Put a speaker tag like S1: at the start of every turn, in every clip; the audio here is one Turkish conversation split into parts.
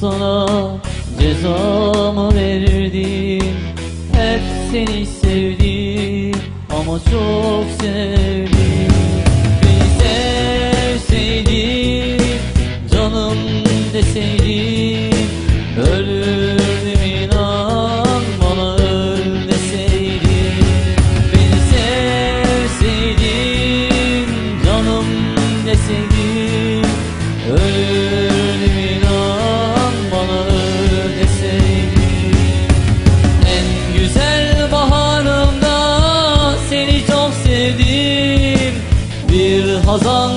S1: sana Cezamı verirdim Hep seni sevdim Ama çok sevdim. Beni sevseydin Canım deseydin Ölürdüm Bir hazan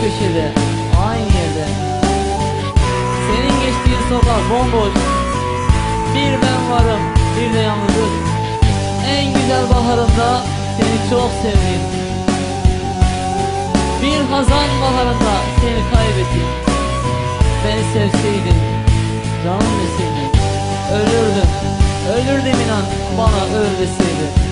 S1: köşede Aynı yerde. Senin geçtiğin sokak bomboş. Bir ben varım Bir de yalnızlık En güzel baharımda Seni çok sevdim. Bir hazan baharında Seni kaybettim. Beni sevseydin Canım deseydin. Ölürdüm Ölürdüm inan Bana öl deseydin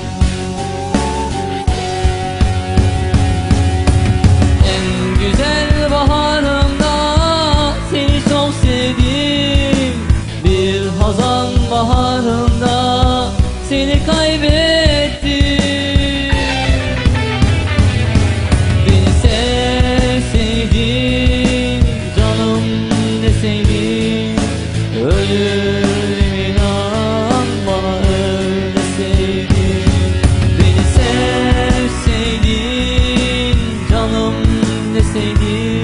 S1: seni Ölürüm inan bana ölseydin. Beni sevseydin canım deseydin.